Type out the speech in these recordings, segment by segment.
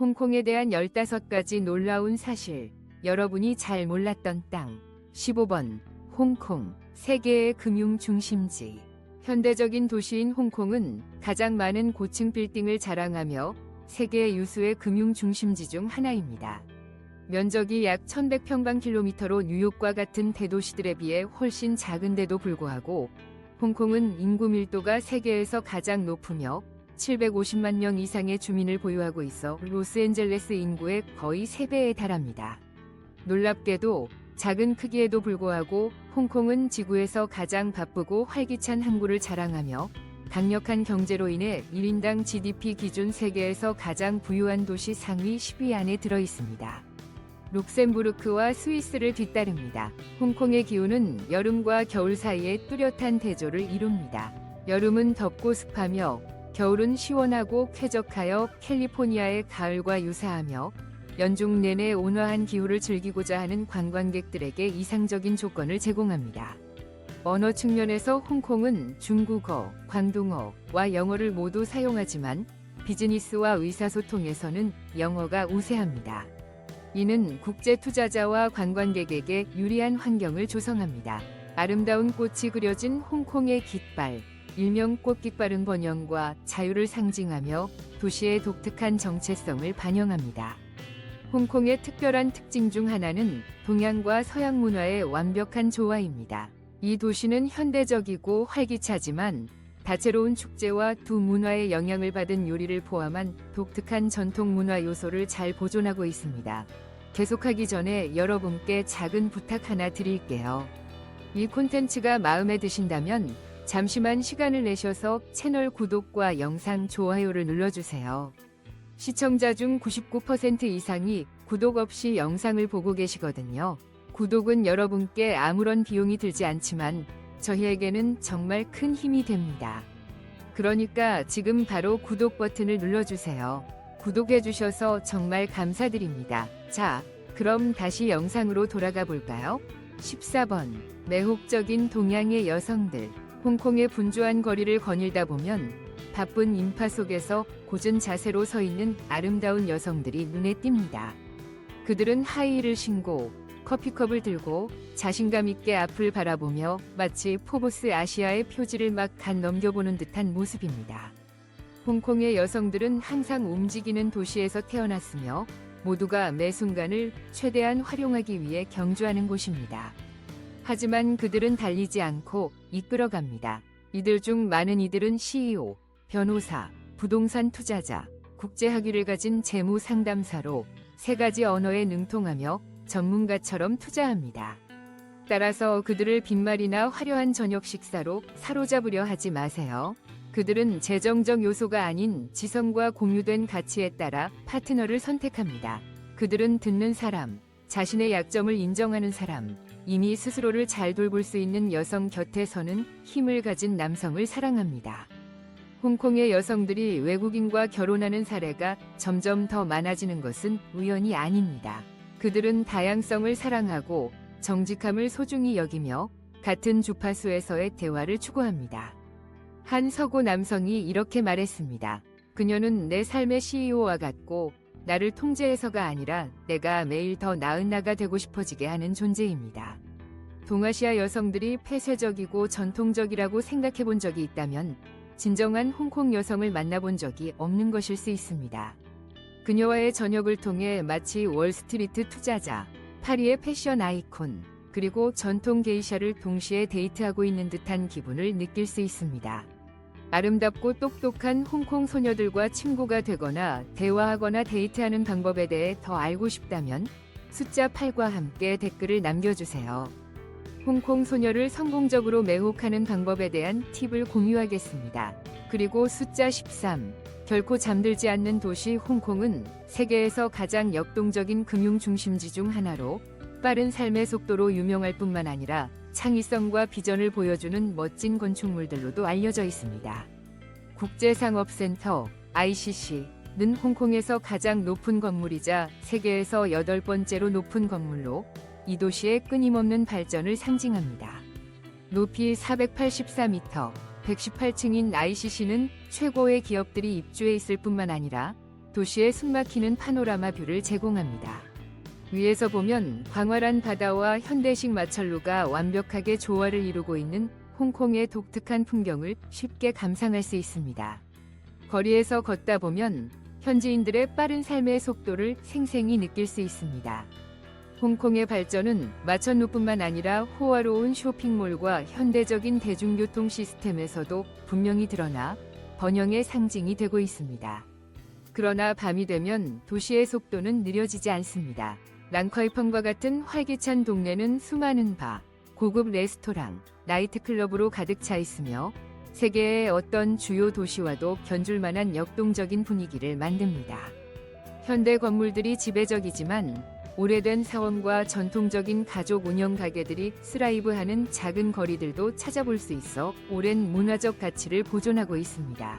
홍콩에 대한 15가지 놀라운 사실. 여러분이 잘 몰랐던 땅. 15번. 홍콩. 세계의 금융 중심지. 현대적인 도시인 홍콩은 가장 많은 고층 빌딩을 자랑하며 세계 유수의 금융 중심지 중 하나입니다. 면적이 약 1100평방킬로미터로 뉴욕과 같은 대도시들에 비해 훨씬 작은데도 불구하고 홍콩은 인구 밀도가 세계에서 가장 높으며 750만 명 이상의 주민을 보유하고 있어 로스앤젤레스 인구의 거의 3배에 달합니다. 놀랍게도 작은 크기에도 불구하고 홍콩은 지구에서 가장 바쁘고 활기찬 항구를 자랑하며 강력한 경제로 인해 1인당 GDP 기준 세계에서 가장 부유한 도시 상위 10위 안에 들어 있습니다. 룩셈부르크와 스위스를 뒤따릅니다. 홍콩의 기후는 여름과 겨울 사이에 뚜렷한 대조를 이룹니다. 여름은 덥고 습하며 겨울은 시원하고 쾌적하여 캘리포니아의 가을과 유사하며 연중 내내 온화한 기후를 즐기고자 하는 관광객들에게 이상적인 조건을 제공합니다. 언어 측면에서 홍콩은 중국어, 광둥어와 영어를 모두 사용하지만 비즈니스와 의사소통에서는 영어가 우세합니다. 이는 국제 투자자와 관광객에게 유리한 환경을 조성합니다. 아름다운 꽃이 그려진 홍콩의 깃발, 일명 꽃깃발은 번영과 자유를 상징하며 도시의 독특한 정체성을 반영합니다. 홍콩의 특별한 특징 중 하나는 동양과 서양 문화의 완벽한 조화입니다. 이 도시는 현대적이고 활기차지만 다채로운 축제와 두 문화의 영향을 받은 요리를 포함한 독특한 전통 문화 요소를 잘 보존하고 있습니다. 계속하기 전에 여러분께 작은 부탁 하나 드릴게요. 이 콘텐츠가 마음에 드신다면 잠시만 시간을 내셔서 채널 구독과 영상 좋아요를 눌러주세요. 시청자 중 99% 이상이 구독 없이 영상을 보고 계시거든요. 구독은 여러분께 아무런 비용이 들지 않지만 저희에게는 정말 큰 힘이 됩니다. 그러니까 지금 바로 구독 버튼을 눌러주세요. 구독해주셔서 정말 감사드립니다. 자, 그럼 다시 영상으로 돌아가 볼까요? 14번. 매혹적인 동양의 여성들. 홍콩의 분주한 거리를 거닐다 보면 바쁜 인파 속에서 고전 자세로 서 있는 아름다운 여성들이 눈에 띕니다. 그들은 하이힐을 신고 커피컵을 들고 자신감 있게 앞을 바라보며 마치 포보스 아시아의 표지를 막 간 넘겨보는 듯한 모습입니다. 홍콩의 여성들은 항상 움직이는 도시에서 태어났으며 모두가 매 순간을 최대한 활용하기 위해 경주하는 곳입니다. 하지만 그들은 달리지 않고 이끌어갑니다. 이들 중 많은 이들은 CEO, 변호사, 부동산 투자자, 국제학위를 가진 재무 상담사로 세 가지 언어에 능통하며 전문가처럼 투자합니다. 따라서 그들을 빈말이나 화려한 저녁 식사로 사로잡으려 하지 마세요. 그들은 재정적 요소가 아닌 지성과 공유된 가치에 따라 파트너를 선택합니다. 그들은 듣는 사람, 자신의 약점을 인정하는 사람, 이미 스스로를 잘 돌볼 수 있는 여성 곁에 서는 힘을 가진 남성을 사랑합니다. 홍콩의 여성들이 외국인과 결혼하는 사례가 점점 더 많아지는 것은 우연이 아닙니다. 그들은 다양성을 사랑하고 정직함을 소중히 여기며 같은 주파수에서의 대화를 추구합니다. 한 서구 남성이 이렇게 말했습니다. 그녀는 내 삶의 CEO와 같고 나를 통제해서가 아니라 내가 매일 더 나은 나가 되고 싶어지게 하는 존재입니다. 동아시아 여성들이 폐쇄적이고 전통적이라고 생각해 본 적이 있다면 진정한 홍콩 여성을 만나본 적이 없는 것일 수 있습니다. 그녀와의 저녁을 통해 마치 월스트리트 투자자, 파리의 패션 아이콘, 그리고 전통 게이샤를 동시에 데이트하고 있는 듯한 기분을 느낄 수 있습니다. 아름답고 똑똑한 홍콩 소녀들과 친구가 되거나 대화하거나 데이트하는 방법에 대해 더 알고 싶다면 숫자 8과 함께 댓글을 남겨주세요. 홍콩 소녀를 성공적으로 매혹하는 방법에 대한 팁을 공유하겠습니다. 그리고 숫자 13. 결코 잠들지 않는 도시 홍콩은 세계에서 가장 역동적인 금융 중심지 중 하나로 빠른 삶의 속도로 유명할 뿐만 아니라 창의성과 비전을 보여주는 멋진 건축물들로도 알려져 있습니다. 국제상업센터 ICC는 홍콩에서 가장 높은 건물이자 세계에서 여덟 번째로 높은 건물로 이 도시의 끊임없는 발전을 상징합니다. 높이 484m, 118층인 ICC는 최고의 기업들이 입주해 있을 뿐만 아니라 도시의 숨막히는 파노라마 뷰를 제공합니다. 위에서 보면 광활한 바다와 현대식 마철로가 완벽하게 조화를 이루고 있는 홍콩의 독특한 풍경을 쉽게 감상할 수 있습니다. 거리에서 걷다 보면 현지인들의 빠른 삶의 속도를 생생히 느낄 수 있습니다. 홍콩의 발전은 마천루뿐만 아니라 호화로운 쇼핑몰과 현대적인 대중교통 시스템에서도 분명히 드러나 번영의 상징이 되고 있습니다. 그러나 밤이 되면 도시의 속도는 느려지지 않습니다. 랑커이펑과 같은 활기찬 동네는 수많은 바, 고급 레스토랑, 나이트클럽으로 가득 차 있으며 세계의 어떤 주요 도시와도 견줄 만한 역동적인 분위기를 만듭니다. 현대 건물들이 지배적이지만 오래된 사원과 전통적인 가족 운영 가게들이 스라이브하는 작은 거리들도 찾아볼 수 있어 오랜 문화적 가치를 보존하고 있습니다.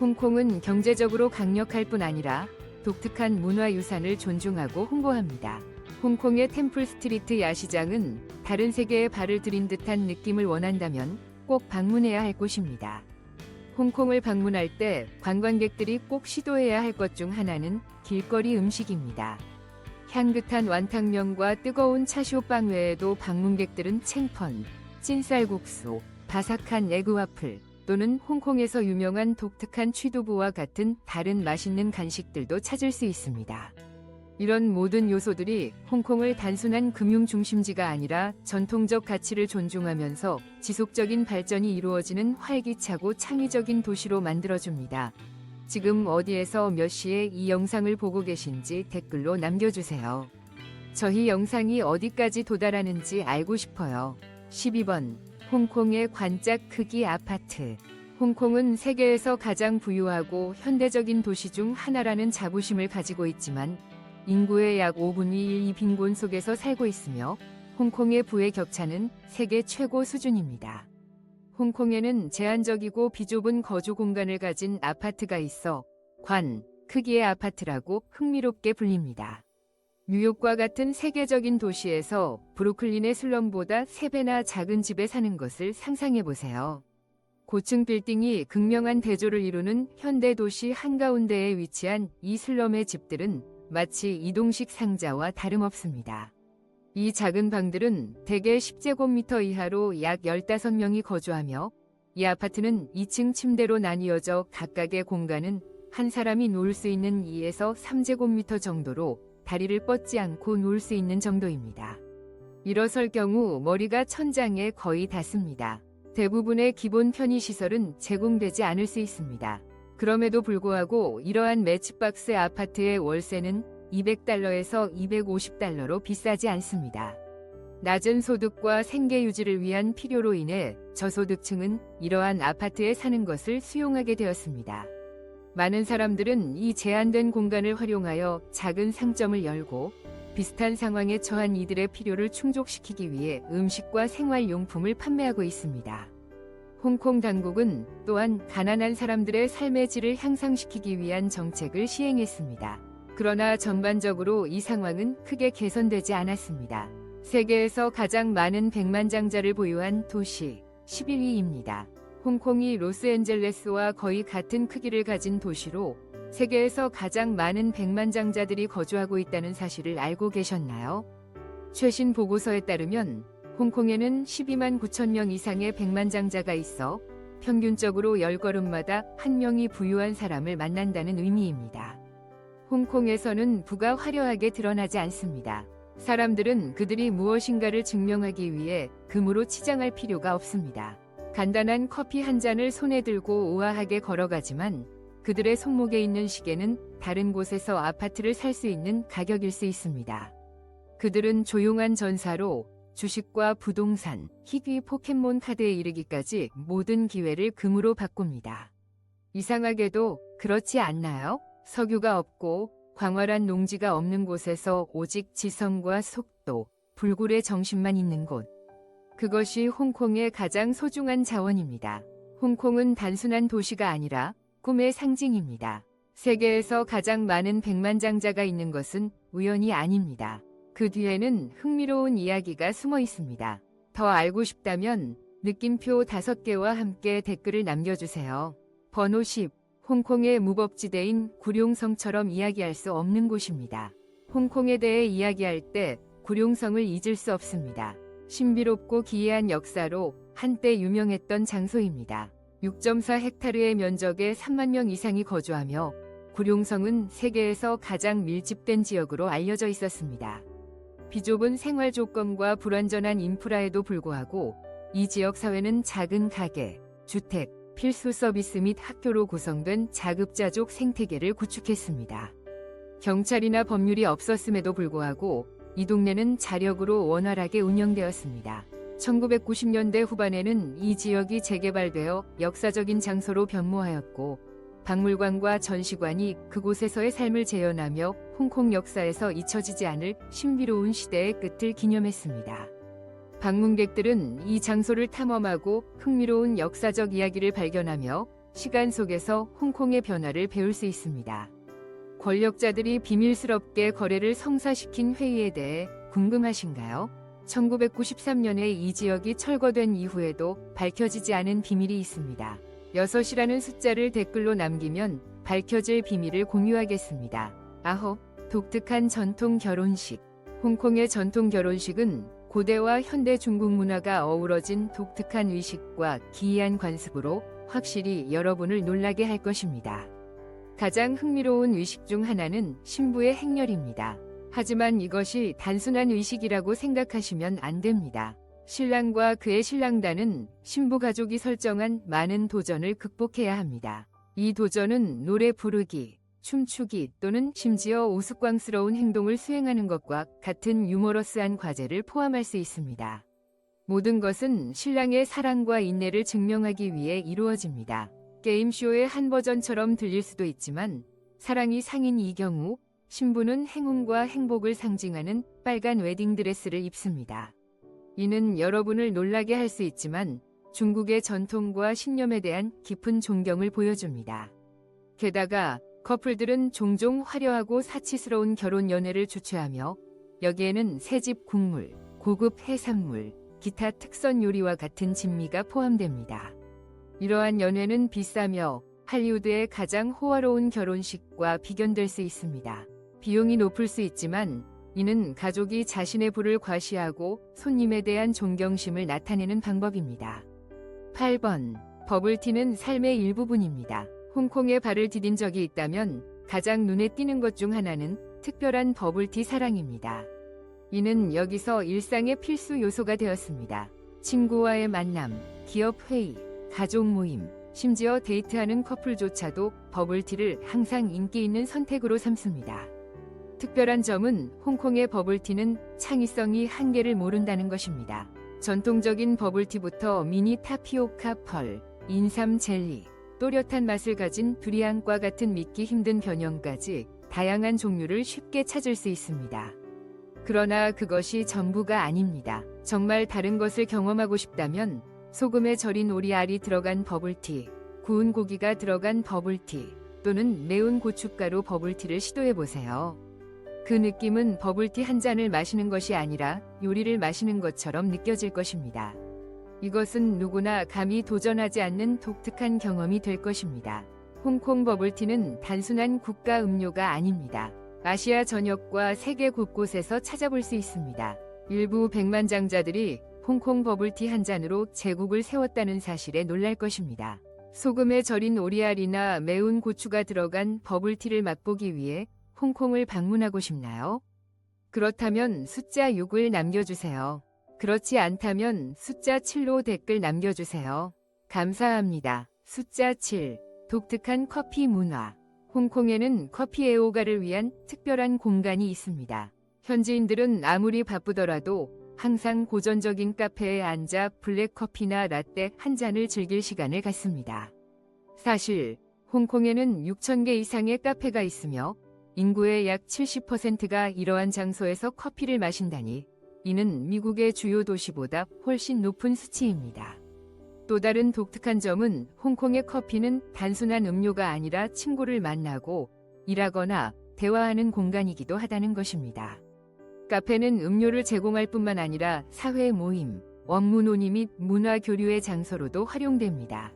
홍콩은 경제적으로 강력할 뿐 아니라 독특한 문화유산을 존중하고 홍보합니다. 홍콩의 템플 스트리트 야시장은 다른 세계에 발을 들인 듯한 느낌을 원한다면 꼭 방문해야 할 곳입니다. 홍콩을 방문할 때 관광객들이 꼭 시도해야 할 것 중 하나는 길거리 음식입니다. 향긋한 완탕면과 뜨거운 차쇼빵 외에도 방문객들은 챙펀, 찐쌀국수, 바삭한 에그와플 또는 홍콩에서 유명한 독특한 취두부와 같은 다른 맛있는 간식들도 찾을 수 있습니다. 이런 모든 요소들이 홍콩을 단순한 금융 중심지가 아니라 전통적 가치를 존중하면서 지속적인 발전이 이루어지는 활기차고 창의적인 도시로 만들어줍니다. 지금 어디에서 몇 시에 이 영상을 보고 계신지 댓글로 남겨주세요. 저희 영상이 어디까지 도달하는지 알고 싶어요. 12번 홍콩의 관짝 크기 아파트 홍콩은 세계에서 가장 부유하고 현대적인 도시 중 하나라는 자부심을 가지고 있지만 인구의 약 5분의 1이 빈곤 속에서 살고 있으며 홍콩의 부의 격차는 세계 최고 수준입니다. 홍콩에는 제한적이고 비좁은 거주 공간을 가진 아파트가 있어 관, 크기의 아파트라고 흥미롭게 불립니다. 뉴욕과 같은 세계적인 도시에서 브루클린의 슬럼보다 3배나 작은 집에 사는 것을 상상해 보세요. 고층 빌딩이 극명한 대조를 이루는 현대 도시 한가운데에 위치한 이 슬럼의 집들은 마치 이동식 상자와 다름없습니다. 이 작은 방들은 대개 10제곱미터 이하로 약 15명이 거주하며 이 아파트는 2층 침대로 나뉘어져 각각의 공간은 한 사람이 누울 수 있는 2에서 3제곱미터 정도로 다리를 뻗지 않고 누울 수 있는 정도입니다. 일어설 경우 머리가 천장에 거의 닿습니다. 대부분의 기본 편의시설은 제공되지 않을 수 있습니다. 그럼에도 불구하고 이러한 매치박스 아파트의 월세는 200달러에서 250달러로 비싸지 않습니다. 낮은 소득과 생계 유지를 위한 필요로 인해 저소득층은 이러한 아파트에 사는 것을 수용하게 되었습니다. 많은 사람들은 이 제한된 공간을 활용하여 작은 상점을 열고 비슷한 상황에 처한 이들의 필요를 충족시키기 위해 음식과 생활용품을 판매하고 있습니다. 홍콩 당국은 또한 가난한 사람들의 삶의 질을 향상시키기 위한 정책을 시행했습니다. 그러나 전반적으로 이 상황은 크게 개선되지 않았습니다. 세계에서 가장 많은 백만장자를 보유한 도시 11위입니다. 홍콩이 로스앤젤레스와 거의 같은 크기를 가진 도시로 세계에서 가장 많은 백만장자들이 거주하고 있다는 사실을 알고 계셨나요? 최신 보고서에 따르면 홍콩에는 12만 9천 명 이상의 백만장자가 있어 평균적으로 10걸음마다 한 명이 부유한 사람을 만난다는 의미입니다. 홍콩에서는 부가 화려하게 드러나지 않습니다. 사람들은 그들이 무엇인가를 증명하기 위해 금으로 치장할 필요가 없습니다. 간단한 커피 한 잔을 손에 들고 우아하게 걸어가지만 그들의 손목에 있는 시계는 다른 곳에서 아파트를 살 수 있는 가격일 수 있습니다. 그들은 조용한 전사로 주식과 부동산, 희귀 포켓몬 카드에 이르기까지 모든 기회를 금으로 바꿉니다. 이상하게도 그렇지 않나요? 석유가 없고 광활한 농지가 없는 곳에서 오직 지성과 속도, 불굴의 정신만 있는 곳. 그것이 홍콩의 가장 소중한 자원입니다. 홍콩은 단순한 도시가 아니라 꿈의 상징입니다. 세계에서 가장 많은 백만장자가 있는 것은 우연이 아닙니다. 그 뒤에는 흥미로운 이야기가 숨어 있습니다. 더 알고 싶다면 느낌표 5개와 함께 댓글을 남겨주세요. 번호 10. 홍콩의 무법지대인 구룡성처럼 이야기할 수 없는 곳입니다. 홍콩에 대해 이야기할 때 구룡성을 잊을 수 없습니다. 신비롭고 기이한 역사로 한때 유명했던 장소입니다. 6.4 헥타르의 면적에 3만 명 이상이 거주하며 구룡성은 세계에서 가장 밀집된 지역으로 알려져 있었습니다. 비좁은 생활 조건과 불완전한 인프라에도 불구하고 이 지역 사회는 작은 가게, 주택, 필수 서비스 및 학교로 구성된 자급자족 생태계를 구축했습니다. 경찰이나 법률이 없었음에도 불구하고 이 동네는 자력으로 원활하게 운영되었습니다. 1990년대 후반에는 이 지역이 재개발되어 역사적인 장소로 변모하였고 박물관과 전시관이 그곳에서의 삶을 재현하며 홍콩 역사에서 잊혀지지 않을 신비로운 시대의 끝을 기념했습니다. 방문객들은 이 장소를 탐험하고 흥미로운 역사적 이야기를 발견하며 시간 속에서 홍콩의 변화를 배울 수 있습니다. 권력자들이 비밀스럽게 거래를 성사시킨 회의에 대해 궁금하신가요? 1993년에 이 지역이 철거된 이후에도 밝혀지지 않은 비밀이 있습니다. 6이라는 숫자를 댓글로 남기면 밝혀질 비밀을 공유하겠습니다. 아홉, 독특한 전통 결혼식. 홍콩의 전통 결혼식은 고대와 현대 중국 문화가 어우러진 독특한 의식과 기이한 관습으로 확실히 여러분을 놀라게 할 것입니다. 가장 흥미로운 의식 중 하나는 신부의 행렬입니다. 하지만 이것이 단순한 의식이라고 생각하시면 안 됩니다. 신랑과 그의 신랑단은 신부 가족이 설정한 많은 도전을 극복해야 합니다. 이 도전은 노래 부르기, 춤추기 또는 심지어 우스꽝스러운 행동을 수행하는 것과 같은 유머러스한 과제를 포함할 수 있습니다. 모든 것은 신랑의 사랑과 인내를 증명하기 위해 이루어집니다. 게임쇼의 한 버전처럼 들릴 수도 있지만 사랑이 상인 이 경우 신부는 행운과 행복을 상징하는 빨간 웨딩드레스를 입습니다. 이는 여러분을 놀라게 할 수 있지만 중국의 전통과 신념에 대한 깊은 존경을 보여줍니다. 게다가 커플들은 종종 화려하고 사치스러운 결혼 연애를 주최하며 여기에는 새집 국물, 고급 해산물, 기타 특선 요리와 같은 진미가 포함됩니다. 이러한 연회는 비싸며 할리우드의 가장 호화로운 결혼식과 비견될 수 있습니다. 비용이 높을 수 있지만 이는 가족이 자신의 부를 과시하고 손님에 대한 존경심을 나타내는 방법입니다. 8번. 버블티는 삶의 일부분입니다. 홍콩에 발을 디딘 적이 있다면 가장 눈에 띄는 것 중 하나는 특별한 버블티 사랑입니다. 이는 여기서 일상의 필수 요소가 되었습니다. 친구와의 만남, 기업 회의, 가족 모임, 심지어 데이트하는 커플조차도 버블티를 항상 인기 있는 선택으로 삼습니다. 특별한 점은 홍콩의 버블티는 창의성이 한계를 모른다는 것입니다. 전통적인 버블티부터 미니 타피오카 펄, 인삼 젤리, 또렷한 맛을 가진 두리안과 같은 믿기 힘든 변형까지 다양한 종류를 쉽게 찾을 수 있습니다. 그러나 그것이 전부가 아닙니다. 정말 다른 것을 경험하고 싶다면 소금에 절인 오리알이 들어간 버블티, 구운 고기가 들어간 버블티, 또는 매운 고춧가루 버블티를 시도해 보세요. 그 느낌은 버블티 한 잔을 마시는 것이 아니라 요리를 마시는 것처럼 느껴질 것입니다. 이것은 누구나 감히 도전하지 않는 독특한 경험이 될 것입니다. 홍콩 버블티는 단순한 국가 음료가 아닙니다. 아시아 전역과 세계 곳곳에서 찾아볼 수 있습니다. 일부 백만장자들이 홍콩 버블티 한 잔으로 제국을 세웠다는 사실에 놀랄 것입니다. 소금에 절인 오리알이나 매운 고추가 들어간 버블티를 맛보기 위해 홍콩을 방문하고 싶나요? 그렇다면 숫자 6을 남겨주세요. 그렇지 않다면 숫자 7로 댓글 남겨주세요. 감사합니다. 숫자 7. 독특한 커피 문화. 홍콩에는 커피 애호가를 위한 특별한 공간이 있습니다. 현지인들은 아무리 바쁘더라도 항상 고전적인 카페에 앉아 블랙커피나 라떼 한 잔을 즐길 시간을 갖습니다. 사실 홍콩에는 6천 개 이상의 카페가 있으며 인구의 약 70%가 이러한 장소에서 커피를 마신다니 이는 미국의 주요 도시보다 훨씬 높은 수치입니다. 또 다른 독특한 점은 홍콩의 커피는 단순한 음료가 아니라 친구를 만나고 일하거나 대화하는 공간이기도 하다는 것입니다. 카페는 음료를 제공할 뿐만 아니라 사회 모임, 업무 논의 및 문화 교류의 장소로도 활용됩니다.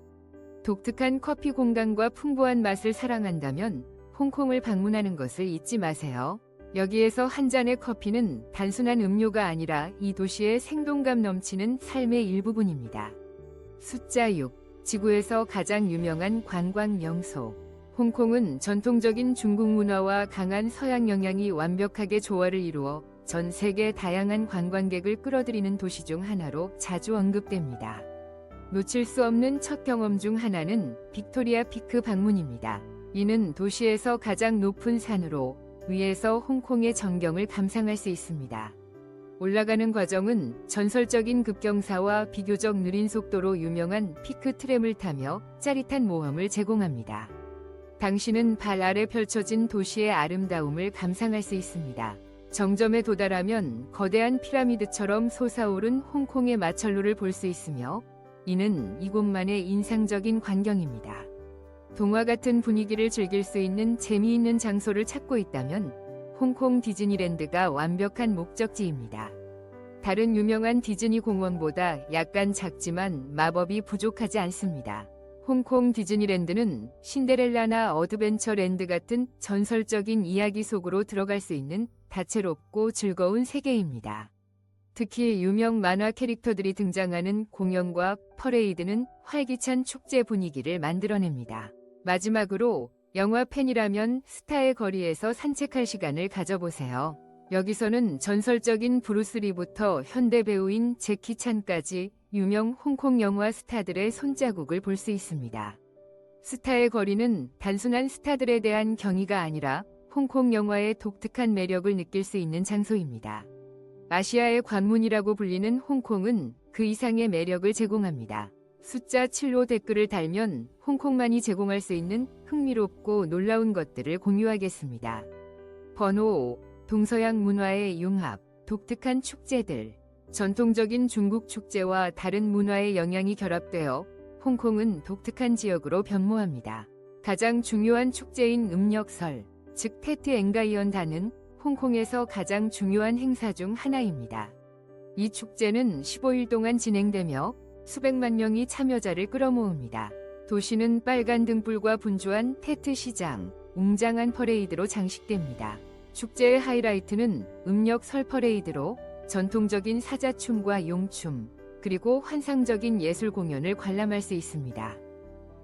독특한 커피 공간과 풍부한 맛을 사랑한다면 홍콩을 방문하는 것을 잊지 마세요. 여기에서 한 잔의 커피는 단순한 음료가 아니라 이 도시의 생동감 넘치는 삶의 일부분입니다. 숫자 6. 지구에서 가장 유명한 관광 명소. 홍콩은 전통적인 중국 문화와 강한 서양 영향이 완벽하게 조화를 이루어 전 세계 다양한 관광객을 끌어들이는 도시 중 하나로 자주 언급됩니다. 놓칠 수 없는 첫 경험 중 하나는 빅토리아 피크 방문입니다. 이는 도시에서 가장 높은 산으로 위에서 홍콩의 전경을 감상할 수 있습니다. 올라가는 과정은 전설적인 급경사와 비교적 느린 속도로 유명한 피크 트램을 타며 짜릿한 모험을 제공합니다. 당신은 발 아래 펼쳐진 도시의 아름다움을 감상할 수 있습니다. 정점에 도달하면 거대한 피라미드처럼 솟아오른 홍콩의 마철로를 볼 수 있으며 이는 이곳만의 인상적인 광경입니다. 동화 같은 분위기를 즐길 수 있는 재미있는 장소를 찾고 있다면 홍콩 디즈니랜드가 완벽한 목적지입니다. 다른 유명한 디즈니 공원보다 약간 작지만 마법이 부족하지 않습니다. 홍콩 디즈니랜드는 신데렐라나 어드벤처랜드 같은 전설적인 이야기 속으로 들어갈 수 있는 다채롭고 즐거운 세계입니다. 특히 유명 만화 캐릭터들이 등장하는 공연과 퍼레이드는 활기찬 축제 분위기를 만들어냅니다. 마지막으로 영화 팬이라면 스타의 거리에서 산책할 시간을 가져보세요. 여기서는 전설적인 브루스리부터 현대 배우인 제키 찬까지 유명 홍콩 영화 스타들의 손자국을 볼 수 있습니다. 스타의 거리는 단순한 스타들에 대한 경의가 아니라 홍콩 영화의 독특한 매력을 느낄 수 있는 장소입니다. 아시아의 관문이라고 불리는 홍콩은 그 이상의 매력을 제공합니다. 숫자 7로 댓글을 달면 홍콩만이 제공할 수 있는 흥미롭고 놀라운 것들을 공유하겠습니다. 번호 5. 동서양 문화의 융합, 독특한 축제들. 전통적인 중국 축제와 다른 문화의 영향이 결합되어 홍콩은 독특한 지역으로 변모합니다. 가장 중요한 축제인 음력설, 즉 테트 엥가이언다는 홍콩에서 가장 중요한 행사 중 하나입니다. 이 축제는 15일 동안 진행되며 수백만 명이 참여자를 끌어모읍니다. 도시는 빨간 등불과 분주한 테트 시장, 웅장한 퍼레이드로 장식됩니다. 축제의 하이라이트는 음력 설 퍼레이드로 전통적인 사자춤과 용춤, 그리고 환상적인 예술 공연을 관람할 수 있습니다.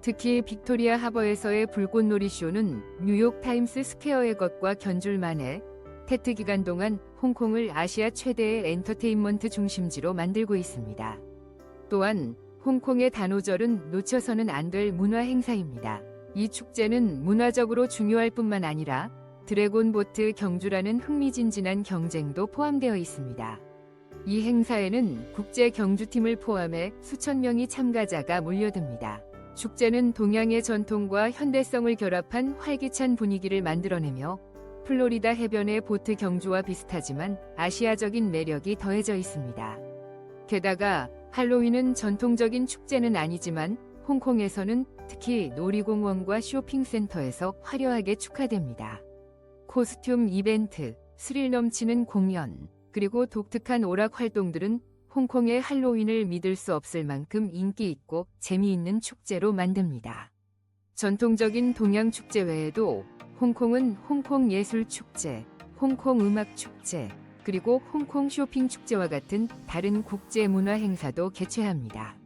특히 빅토리아 하버에서의 불꽃놀이 쇼는 뉴욕 타임스 스퀘어의 것과 견줄만해 테트 기간 동안 홍콩을 아시아 최대의 엔터테인먼트 중심지로 만들고 있습니다. 또한 홍콩의 단오절은 놓쳐서는 안 될 문화 행사입니다. 이 축제는 문화적으로 중요할 뿐만 아니라 드래곤 보트 경주라는 흥미진진한 경쟁도 포함되어 있습니다. 이 행사에는 국제 경주팀을 포함해 수천 명의 참가자가 몰려듭니다. 축제는 동양의 전통과 현대성을 결합한 활기찬 분위기를 만들어내며 플로리다 해변의 보트 경주와 비슷하지만 아시아적인 매력이 더해져 있습니다. 게다가 할로윈은 전통적인 축제는 아니지만 홍콩에서는 특히 놀이공원과 쇼핑센터에서 화려하게 축하됩니다. 코스튬 이벤트, 스릴 넘치는 공연, 그리고 독특한 오락 활동들은 홍콩의 할로윈을 믿을 수 없을 만큼 인기 있고 재미있는 축제로 만듭니다. 전통적인 동양 축제 외에도 홍콩은 홍콩 예술 축제, 홍콩 음악 축제, 그리고 홍콩 쇼핑 축제와 같은 다른 국제 문화 행사도 개최합니다.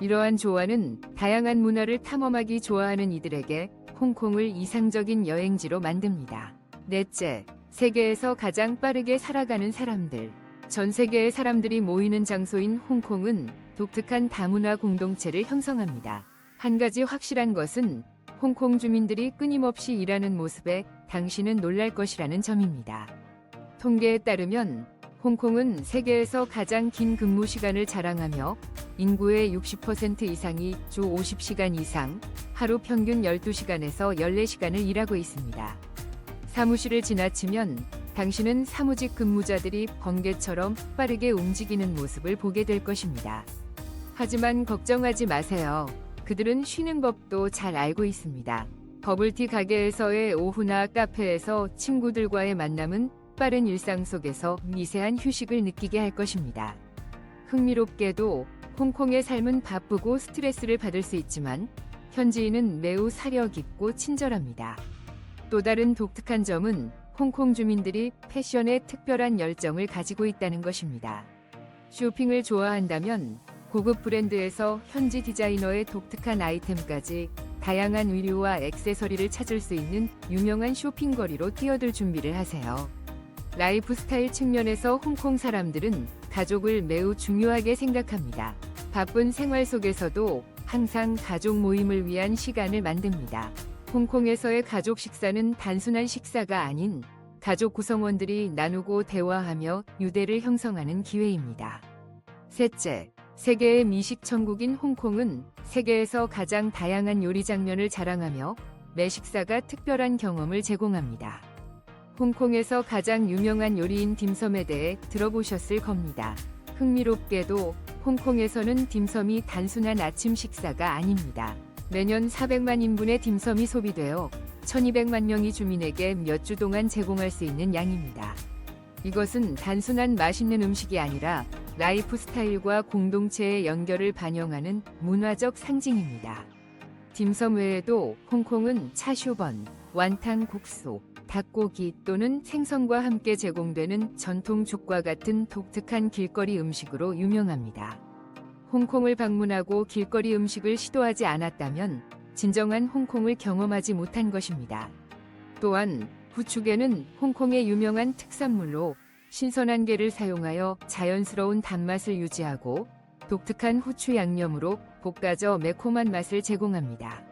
이러한 조화는 다양한 문화를 탐험하기 좋아하는 이들에게 홍콩을 이상적인 여행지로 만듭니다. 넷째, 세계에서 가장 빠르게 살아가는 사람들. 전 세계의 사람들이 모이는 장소인 홍콩은 독특한 다문화 공동체를 형성합니다. 한 가지 확실한 것은 홍콩 주민들이 끊임없이 일하는 모습에 당신은 놀랄 것이라는 점입니다. 통계에 따르면 홍콩은 세계에서 가장 긴 근무 시간을 자랑하며 인구의 60% 이상이 주 50시간 이상, 하루 평균 12시간에서 14시간을 일하고 있습니다. 사무실을 지나치면 당신은 사무직 근무자들이 번개처럼 빠르게 움직이는 모습을 보게 될 것입니다. 하지만 걱정하지 마세요. 그들은 쉬는 법도 잘 알고 있습니다. 버블티 가게에서의 오후나 카페에서 친구들과의 만남은 빠른 일상 속에서 미세한 휴식을 느끼게 할 것입니다. 흥미롭게도 홍콩의 삶은 바쁘고 스트레스를 받을 수 있지만 현지인은 매우 사려 깊고 친절합니다. 또 다른 독특한 점은 홍콩 주민들이 패션에 특별한 열정을 가지고 있다는 것입니다. 쇼핑을 좋아한다면 고급 브랜드에서 현지 디자이너의 독특한 아이템까지 다양한 의류와 액세서리를 찾을 수 있는 유명한 쇼핑거리로 뛰어들 준비를 하세요. 라이프 스타일 측면에서 홍콩 사람들은 가족을 매우 중요하게 생각합니다. 바쁜 생활 속에서도 항상 가족 모임을 위한 시간을 만듭니다. 홍콩에서의 가족 식사는 단순한 식사가 아닌 가족 구성원들이 나누고 대화하며 유대를 형성하는 기회입니다. 셋째, 세계의 미식 천국인 홍콩은 세계에서 가장 다양한 요리 장면을 자랑하며 매 식사가 특별한 경험을 제공합니다. 홍콩에서 가장 유명한 요리인 딤섬에 대해 들어보셨을 겁니다. 흥미롭게도 홍콩에서는 딤섬이 단순한 아침 식사가 아닙니다. 매년 400만 인분의 딤섬이 소비되어 1200만 명의 주민에게 몇 주 동안 제공할 수 있는 양입니다. 이것은 단순한 맛있는 음식이 아니라 라이프 스타일과 공동체의 연결을 반영하는 문화적 상징입니다. 딤섬 외에도 홍콩은 차슈번, 완탕 국수, 닭고기 또는 생선과 함께 제공되는 전통 죽과 같은 독특한 길거리 음식으로 유명합니다. 홍콩을 방문하고 길거리 음식을 시도하지 않았다면 진정한 홍콩을 경험하지 못한 것입니다. 또한 후축에는 홍콩의 유명한 특산물로 신선한 게를 사용하여 자연스러운 단맛을 유지하고 독특한 후추 양념으로 볶아져 매콤한 맛을 제공합니다.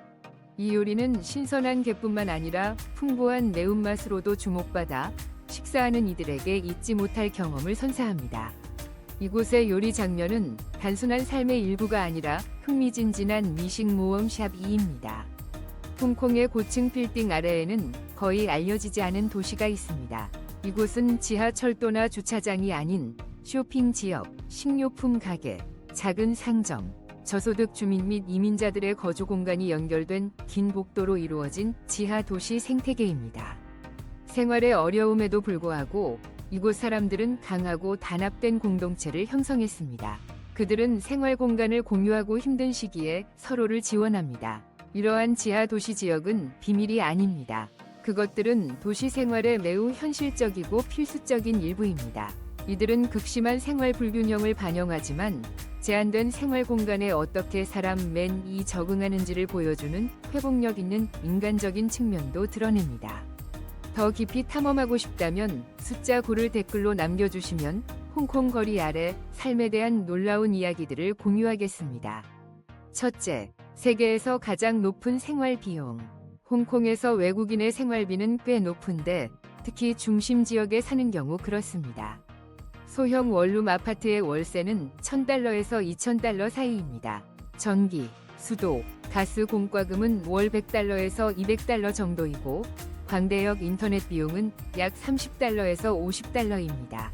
이 요리는 신선한 게뿐만 아니라 풍부한 매운맛으로도 주목받아 식사하는 이들에게 잊지 못할 경험을 선사합니다. 이곳의 요리 장면은 단순한 삶의 일부가 아니라 흥미진진한 미식 모험샵 2입니다. 홍콩의 고층 빌딩 아래에는 거의 알려지지 않은 도시가 있습니다. 이곳은 지하철도나 주차장이 아닌 쇼핑 지역, 식료품 가게, 작은 상점, 저소득 주민 및 이민자들의 거주 공간이 연결된 긴 복도로 이루어진 지하 도시 생태계입니다. 생활의 어려움에도 불구하고 이곳 사람들은 강하고 단합된 공동체를 형성했습니다. 그들은 생활 공간을 공유하고 힘든 시기에 서로를 지원합니다. 이러한 지하 도시 지역은 비밀이 아닙니다. 그것들은 도시 생활의 매우 현실적이고 필수적인 일부입니다. 이들은 극심한 생활 불균형을 반영하지만 제한된 생활 공간에 어떻게 사람 맨이 적응하는지를 보여주는 회복력 있는 인간적인 측면도 드러냅니다. 더 깊이 탐험하고 싶다면 숫자 9를 댓글로 남겨주시면 홍콩 거리 아래 삶에 대한 놀라운 이야기들을 공유하겠습니다. 첫째, 세계에서 가장 높은 생활 비용. 홍콩에서 외국인의 생활비는 꽤 높은데 특히 중심 지역에 사는 경우 그렇습니다. 소형 원룸 아파트의 월세는 1000달러에서 2000달러 사이입니다. 전기, 수도, 가스 공과금은 월 100달러에서 200달러 정도이고 광대역 인터넷 비용은 약 30달러에서 50달러입니다.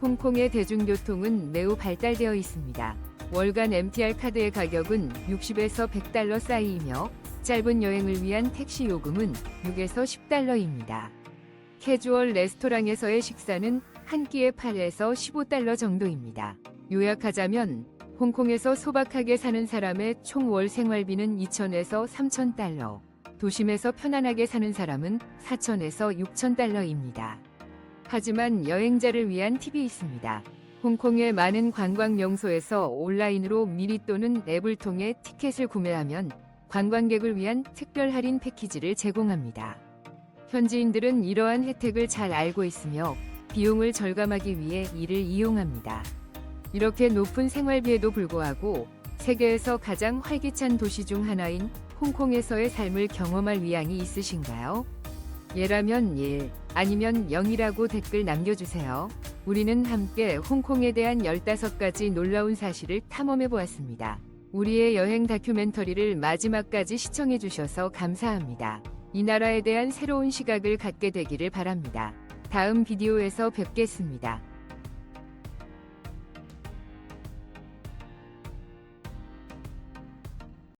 홍콩의 대중교통은 매우 발달되어 있습니다. 월간 MTR 카드의 가격은 60에서 100달러 사이이며 짧은 여행을 위한 택시 요금은 6에서 10달러입니다. 캐주얼 레스토랑에서의 식사는 한 끼에 8에서 15달러 정도입니다. 요약하자면 홍콩에서 소박하게 사는 사람의 총 월 생활비는 2천에서 3천 달러, 도심에서 편안하게 사는 사람은 4천에서 6천 달러입니다. 하지만 여행자를 위한 팁이 있습니다. 홍콩의 많은 관광 명소에서 온라인으로 미리 또는 앱을 통해 티켓을 구매하면 관광객을 위한 특별 할인 패키지를 제공합니다. 현지인들은 이러한 혜택을 잘 알고 있으며 비용을 절감하기 위해 이를 이용합니다. 이렇게 높은 생활비에도 불구하고 세계에서 가장 활기찬 도시 중 하나인 홍콩에서의 삶을 경험할 위양이 있으신가요? 예라면 1, 아니면 0이라고 댓글 남겨주세요. 우리는 함께 홍콩에 대한 15가지 놀라운 사실을 탐험해 보았습니다. 우리의 여행 다큐멘터리를 마지막까지 시청해 주셔서 감사합니다. 이 나라에 대한 새로운 시각을 갖게 되기를 바랍니다. 다음 비디오에서 뵙겠습니다.